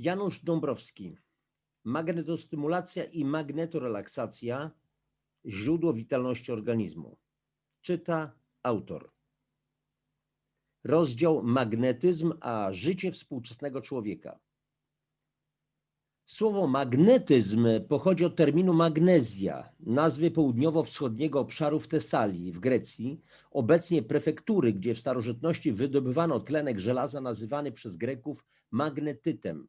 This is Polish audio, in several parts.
Janusz Dąbrowski. Magnetostymulacja i magnetorelaksacja źródło witalności organizmu. Czyta autor. Rozdział Magnetyzm a życie współczesnego człowieka. Słowo magnetyzm pochodzi od terminu magnezja, nazwy południowo-wschodniego obszaru w Tesalii, w Grecji, obecnie prefektury, gdzie w starożytności wydobywano tlenek żelaza nazywany przez Greków magnetytem.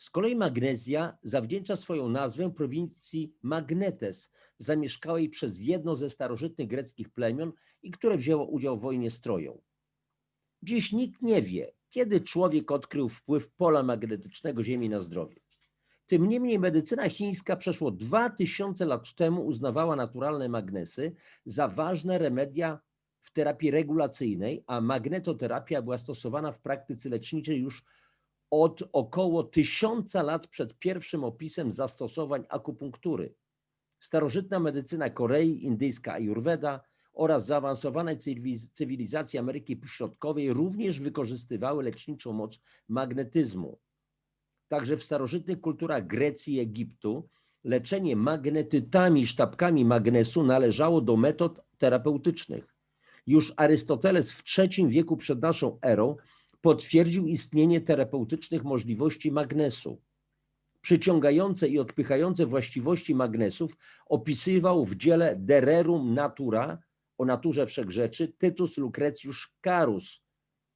Z kolei Magnezja zawdzięcza swoją nazwę prowincji Magnetes, zamieszkałej przez jedno ze starożytnych greckich plemion i które wzięło udział w wojnie z Troją. Dziś nikt nie wie, kiedy człowiek odkrył wpływ pola magnetycznego Ziemi na zdrowie. Tym niemniej medycyna chińska przeszło 2000 lat temu uznawała naturalne magnesy za ważne remedia w terapii regulacyjnej, a magnetoterapia była stosowana w praktyce leczniczej już od około tysiąca lat przed pierwszym opisem zastosowań akupunktury. Starożytna medycyna Korei, indyjska Ayurveda oraz zaawansowane cywiliz- cywilizacje Ameryki Środkowej również wykorzystywały leczniczą moc magnetyzmu. Także w starożytnych kulturach Grecji i Egiptu leczenie magnetytami, sztabkami magnesu należało do metod terapeutycznych. Już Arystoteles w III wieku przed naszą erą potwierdził istnienie terapeutycznych możliwości magnesu. Przyciągające i odpychające właściwości magnesów opisywał w dziele De Rerum Natura o naturze wszechrzeczy Tytus Lucretius Carus.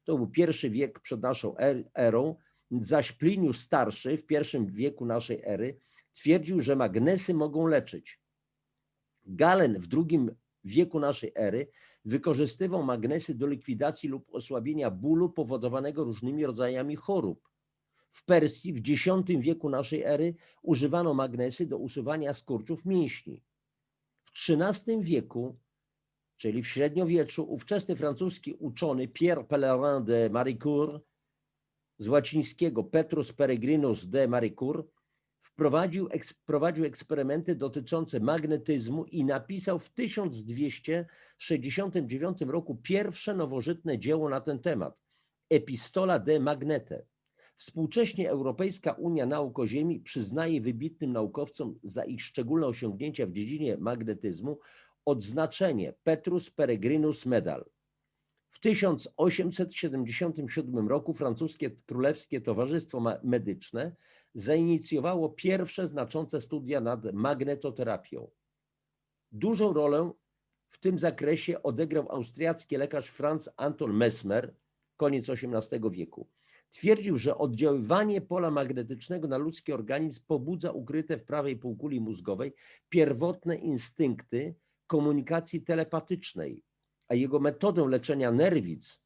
To był pierwszy wiek przed naszą er- erą, zaś Plinius Starszy w pierwszym wieku naszej ery twierdził, że magnesy mogą leczyć. Galen w drugim wieku naszej ery wykorzystywał magnesy do likwidacji lub osłabienia bólu powodowanego różnymi rodzajami chorób. W Persji w X wieku naszej ery używano magnesy do usuwania skurczów mięśni. W XIII wieku, czyli w średniowieczu, ówczesny francuski uczony Pierre Pellerin de Maricourt z łacińskiego Petrus Peregrinus de Maricourt wprowadził, eks, prowadził eksperymenty dotyczące magnetyzmu i napisał w 1269 roku pierwsze nowożytne dzieło na ten temat Epistola de Magnete. Współcześnie Europejska Unia Nauk o Ziemi przyznaje wybitnym naukowcom za ich szczególne osiągnięcia w dziedzinie magnetyzmu odznaczenie Petrus Peregrinus Medal. W 1877 roku francuskie Królewskie Towarzystwo Medyczne zainicjowało pierwsze znaczące studia nad magnetoterapią. Dużą rolę w tym zakresie odegrał austriacki lekarz Franz Anton Mesmer, koniec XVIII wieku. Twierdził, że oddziaływanie pola magnetycznego na ludzki organizm pobudza ukryte w prawej półkuli mózgowej pierwotne instynkty komunikacji telepatycznej, a jego metodę leczenia nerwic,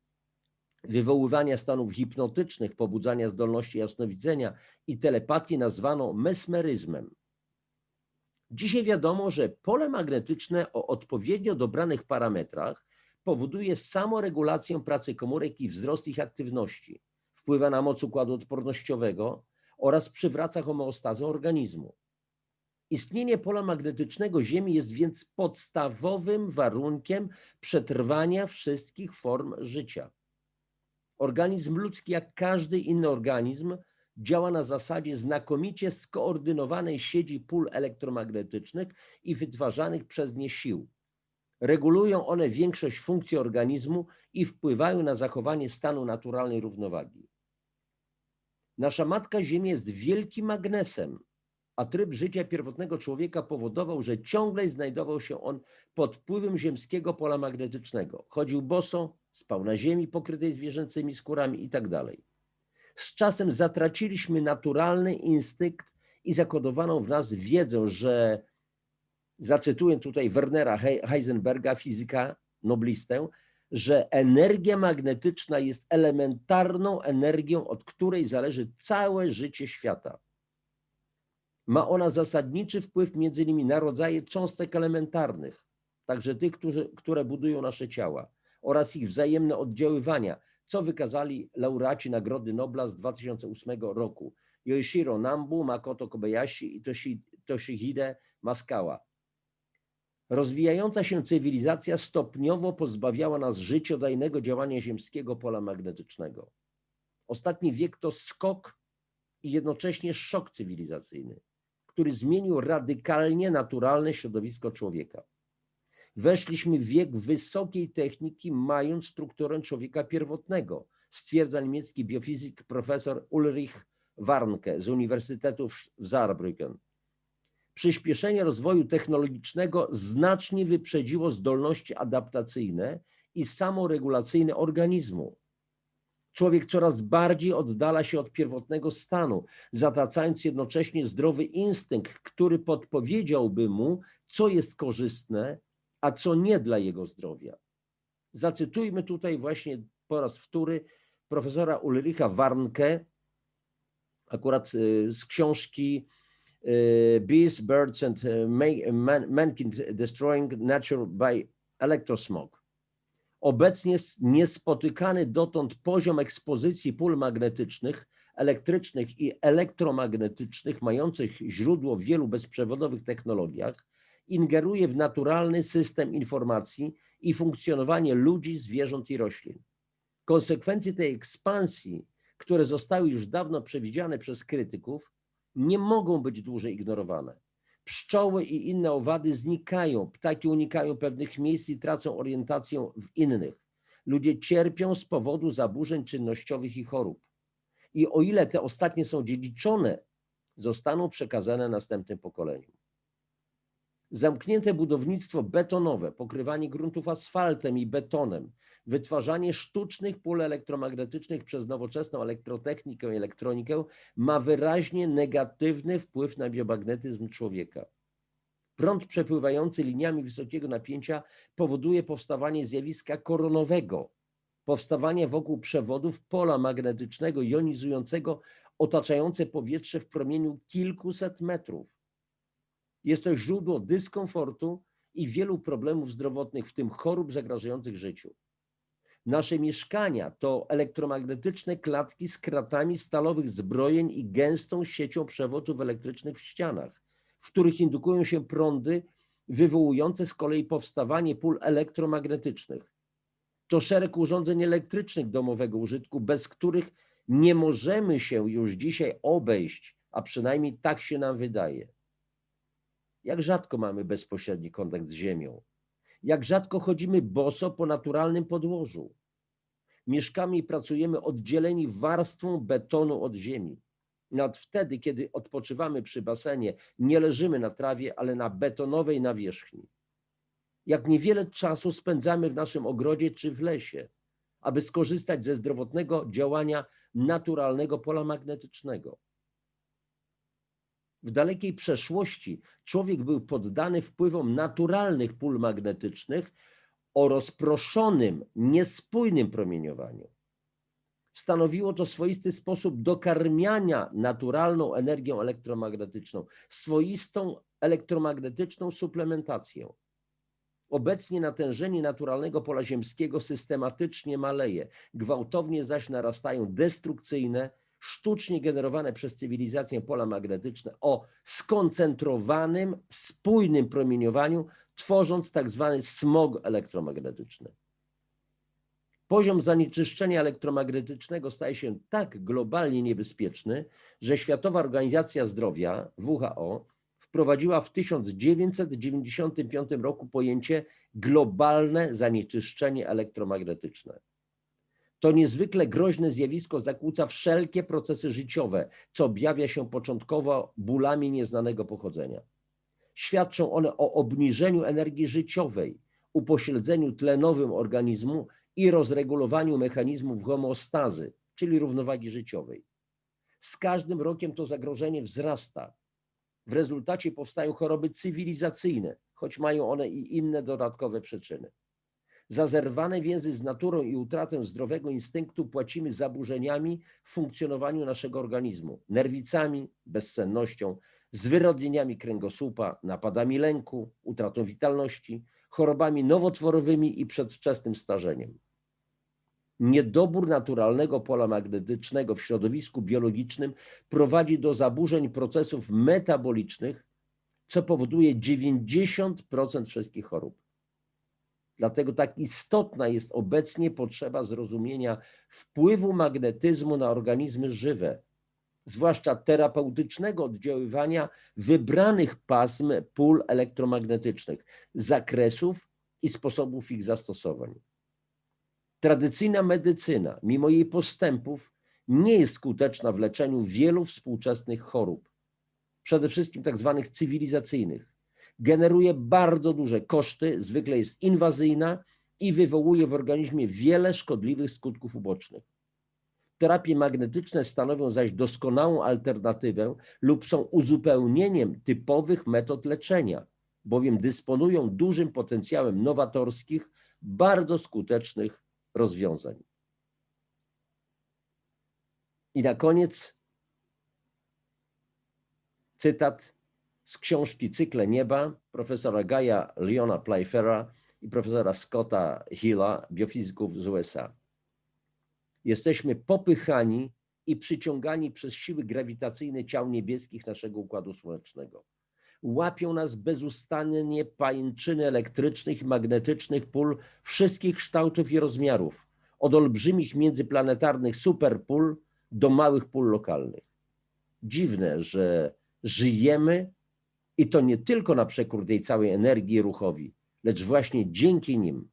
wywoływania stanów hipnotycznych, pobudzania zdolności jasnowidzenia i telepatii nazwano mesmeryzmem. Dzisiaj wiadomo, że pole magnetyczne o odpowiednio dobranych parametrach powoduje samoregulację pracy komórek i wzrost ich aktywności, wpływa na moc układu odpornościowego oraz przywraca homeostazę organizmu. Istnienie pola magnetycznego Ziemi jest więc podstawowym warunkiem przetrwania wszystkich form życia. Organizm ludzki, jak każdy inny organizm, działa na zasadzie znakomicie skoordynowanej sieci pól elektromagnetycznych i wytwarzanych przez nie sił. Regulują one większość funkcji organizmu i wpływają na zachowanie stanu naturalnej równowagi. Nasza matka Ziemia jest wielkim magnesem, a tryb życia pierwotnego człowieka powodował, że ciągle znajdował się on pod wpływem ziemskiego pola magnetycznego. Chodził boso, spał na ziemi pokrytej zwierzęcymi skórami itd. Z czasem zatraciliśmy naturalny instynkt i zakodowaną w nas wiedzę, że zacytuję tutaj Wernera He- Heisenberga, fizyka, noblistę, że energia magnetyczna jest elementarną energią, od której zależy całe życie świata. Ma ona zasadniczy wpływ między innymi na rodzaje cząstek elementarnych, także tych, którzy, które budują nasze ciała, oraz ich wzajemne oddziaływania, co wykazali laureaci Nagrody Nobla z 2008 roku Yoshiro Nambu, Makoto Kobayashi i Toshi, Toshihide Maskawa. Rozwijająca się cywilizacja stopniowo pozbawiała nas życiodajnego działania ziemskiego pola magnetycznego. Ostatni wiek to skok i jednocześnie szok cywilizacyjny, który zmienił radykalnie naturalne środowisko człowieka. Weszliśmy w wiek wysokiej techniki, mając strukturę człowieka pierwotnego, stwierdza niemiecki biofizyk profesor Ulrich Warnke z Uniwersytetu w Saarbrücken. Przyspieszenie rozwoju technologicznego znacznie wyprzedziło zdolności adaptacyjne i samoregulacyjne organizmu. Człowiek coraz bardziej oddala się od pierwotnego stanu, zatracając jednocześnie zdrowy instynkt, który podpowiedziałby mu, co jest korzystne, a co nie dla jego zdrowia. Zacytujmy tutaj właśnie po raz wtóry profesora Ulricha Warnke, akurat y, z książki y, Bees, Birds and y, Ma- Man- Mankind Destroying Nature by Electrosmog. Obecnie niespotykany dotąd poziom ekspozycji pól magnetycznych, elektrycznych i elektromagnetycznych, mających źródło w wielu bezprzewodowych technologiach, ingeruje w naturalny system informacji i funkcjonowanie ludzi, zwierząt i roślin. Konsekwencje tej ekspansji, które zostały już dawno przewidziane przez krytyków, nie mogą być dłużej ignorowane. Pszczoły i inne owady znikają, ptaki unikają pewnych miejsc i tracą orientację w innych. Ludzie cierpią z powodu zaburzeń czynnościowych i chorób. I o ile te ostatnie są dziedziczone, zostaną przekazane następnym pokoleniom. Zamknięte budownictwo betonowe, pokrywanie gruntów asfaltem i betonem, wytwarzanie sztucznych pól elektromagnetycznych przez nowoczesną elektrotechnikę i elektronikę ma wyraźnie negatywny wpływ na biomagnetyzm człowieka. Prąd przepływający liniami wysokiego napięcia powoduje powstawanie zjawiska koronowego, powstawanie wokół przewodów pola magnetycznego jonizującego otaczające powietrze w promieniu kilkuset metrów. Jest to źródło dyskomfortu i wielu problemów zdrowotnych, w tym chorób zagrażających życiu. Nasze mieszkania to elektromagnetyczne klatki z kratami stalowych zbrojeń i gęstą siecią przewodów elektrycznych w ścianach, w których indukują się prądy wywołujące z kolei powstawanie pól elektromagnetycznych. To szereg urządzeń elektrycznych domowego użytku, bez których nie możemy się już dzisiaj obejść, a przynajmniej tak się nam wydaje. Jak rzadko mamy bezpośredni kontakt z Ziemią? Jak rzadko chodzimy boso po naturalnym podłożu? Mieszkamy i pracujemy oddzieleni warstwą betonu od ziemi. Nawet wtedy, kiedy odpoczywamy przy basenie, nie leżymy na trawie, ale na betonowej nawierzchni. Jak niewiele czasu spędzamy w naszym ogrodzie czy w lesie, aby skorzystać ze zdrowotnego działania naturalnego pola magnetycznego. W dalekiej przeszłości człowiek był poddany wpływom naturalnych pól magnetycznych o rozproszonym, niespójnym promieniowaniu. Stanowiło to swoisty sposób dokarmiania naturalną energią elektromagnetyczną, swoistą elektromagnetyczną suplementację. Obecnie natężenie naturalnego pola ziemskiego systematycznie maleje, gwałtownie zaś narastają destrukcyjne, sztucznie generowane przez cywilizację pola magnetyczne o skoncentrowanym, spójnym promieniowaniu, tworząc tak zwany smog elektromagnetyczny. Poziom zanieczyszczenia elektromagnetycznego staje się tak globalnie niebezpieczny, że Światowa Organizacja Zdrowia, WHO, wprowadziła w 1995 roku pojęcie globalne zanieczyszczenie elektromagnetyczne. To niezwykle groźne zjawisko zakłóca wszelkie procesy życiowe, co objawia się początkowo bólami nieznanego pochodzenia. Świadczą one o obniżeniu energii życiowej, upośledzeniu tlenowym organizmu i rozregulowaniu mechanizmów homeostazy, czyli równowagi życiowej. Z każdym rokiem to zagrożenie wzrasta. W rezultacie powstają choroby cywilizacyjne, choć mają one i inne dodatkowe przyczyny. Za zerwane więzy z naturą i utratę zdrowego instynktu płacimy zaburzeniami w funkcjonowaniu naszego organizmu, nerwicami, bezsennością, zwyrodnieniami kręgosłupa, napadami lęku, utratą witalności, chorobami nowotworowymi i przedwczesnym starzeniem. Niedobór naturalnego pola magnetycznego w środowisku biologicznym prowadzi do zaburzeń procesów metabolicznych, co powoduje 90% wszystkich chorób. Dlatego tak istotna jest obecnie potrzeba zrozumienia wpływu magnetyzmu na organizmy żywe, zwłaszcza terapeutycznego oddziaływania wybranych pasm pól elektromagnetycznych, zakresów i sposobów ich zastosowań. Tradycyjna medycyna, mimo jej postępów, nie jest skuteczna w leczeniu wielu współczesnych chorób, przede wszystkim tak zwanych cywilizacyjnych. Generuje bardzo duże koszty, zwykle jest inwazyjna i wywołuje w organizmie wiele szkodliwych skutków ubocznych. Terapie magnetyczne stanowią zaś doskonałą alternatywę lub są uzupełnieniem typowych metod leczenia, bowiem dysponują dużym potencjałem nowatorskich, bardzo skutecznych rozwiązań. I na koniec cytat z książki Cykle Nieba profesora Gaja Leona Playfera i profesora Scotta Hilla, biofizyków z USA. Jesteśmy popychani i przyciągani przez siły grawitacyjne ciał niebieskich naszego Układu Słonecznego. Łapią nas bezustannie pajęczyny elektrycznych magnetycznych pól wszystkich kształtów i rozmiarów, od olbrzymich międzyplanetarnych superpól do małych pól lokalnych. Dziwne, że żyjemy i to nie tylko na przekór tej całej energii ruchowi, lecz właśnie dzięki nim